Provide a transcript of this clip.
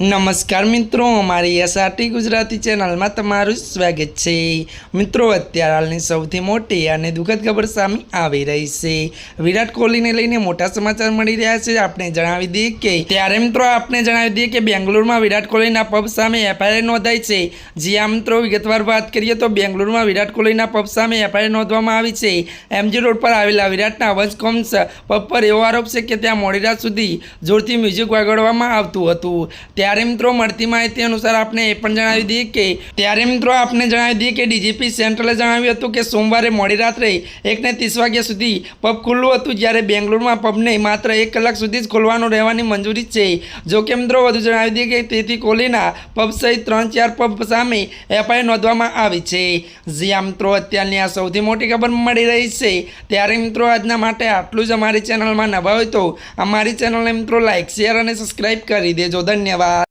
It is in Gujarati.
નમસ્કાર મિત્રો, અમારી એસઆરટી ગુજરાતી ચેનલમાં તમારું સ્વાગત છે. મિત્રો, અત્યારે હાલની સૌથી મોટી અને દુઃખદ ખબર સામે આવી રહી છે. વિરાટ કોહલીને લઈને મોટા સમાચાર મળી રહ્યા છે. આપણે જણાવી દઈએ કે, ત્યારે મિત્રો, આપણે જણાવી દઈએ કે બેંગ્લોરમાં વિરાટ કોહલીના પબ સામે એફઆઈઆર નોંધાઈ છે. જી આ મિત્રો, વિગતવાર વાત કરીએ તો બેંગ્લોરમાં વિરાટ કોહલીના પબ સામે એફઆઈઆર નોંધવામાં આવી છે. એમજી રોડ પર આવેલા વિરાટના વંશકોમ્સ પબ પર એવો આરોપ છે કે ત્યાં મોડી રાત સુધી જોરથી મ્યુઝિક વગાડવામાં આવતું હતું. ત્યારે મિત્રો મળતી માહિતી અનુસાર આપણે એ પણ જણાવી દઈએ કે ત્યારે મિત્રો આપણે જણાવી દઈએ કે ડીજીપી સેન્ટ્રલે જણાવ્યું હતું કે સોમવારે મોડી રાત્રે એકને ત્રીસ વાગ્યા સુધી પબ ખુલ્લું હતું જ્યારે બેંગ્લોરમાં પબને માત્ર એક કલાક સુધી જ ખોલવાનું રહેવાની મંજૂરી છે. જો કે મિત્રો વધુ જણાવી દઈએ કે તેથી કોહલીના પબ સહિત ત્રણ ચાર પબ સામે એફઆઈઆર નોંધવામાં આવી છે. જ્યાં મિત્રો, અત્યારની આ સૌથી મોટી ખબર મળી રહી છે. ત્યારે મિત્રો આજના માટે આટલું જ અમારી ચેનલમાં નવા હોય તો અમારી ચેનલને મિત્રો લાઇક શેર અને સબસ્ક્રાઈબ કરી દેજો. ધન્યવાદ.